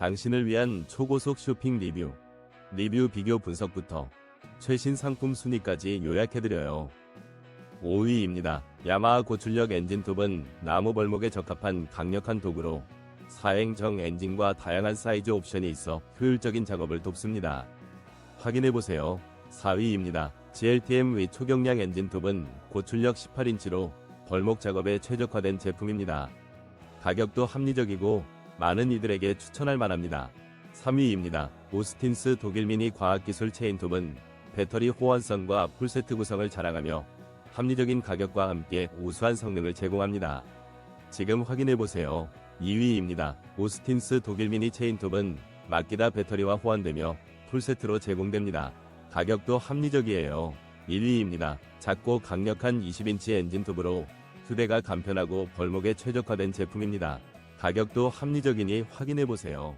당신을 위한 초고속 쇼핑 리뷰, 리뷰 비교 분석부터 최신 상품 순위까지 요약해드려요. 5위입니다. 야마하 고출력 엔진톱은 나무 벌목에 적합한 강력한 도구로 사행정 엔진과 다양한 사이즈 옵션이 있어 효율적인 작업을 돕습니다. 확인해보세요. 4위입니다. GLTM 위 초경량 엔진톱은 고출력 18인치로 벌목 작업에 최적화된 제품입니다. 가격도 합리적이고 많은 이들에게 추천할 만합니다. 3위입니다. 오스틴스 독일 미니 과학기술 체인톱은 배터리 호환성과 풀세트 구성을 자랑하며 합리적인 가격과 함께 우수한 성능을 제공합니다. 지금 확인해보세요. 2위입니다. 오스틴스 독일 미니 체인톱은 맡기다 배터리와 호환되며 풀세트로 제공됩니다. 가격도 합리적이에요. 1위입니다. 작고 강력한 20인치 엔진톱으로 휴대가 간편하고 벌목에 최적화된 제품입니다. 가격도 합리적이니 확인해 보세요.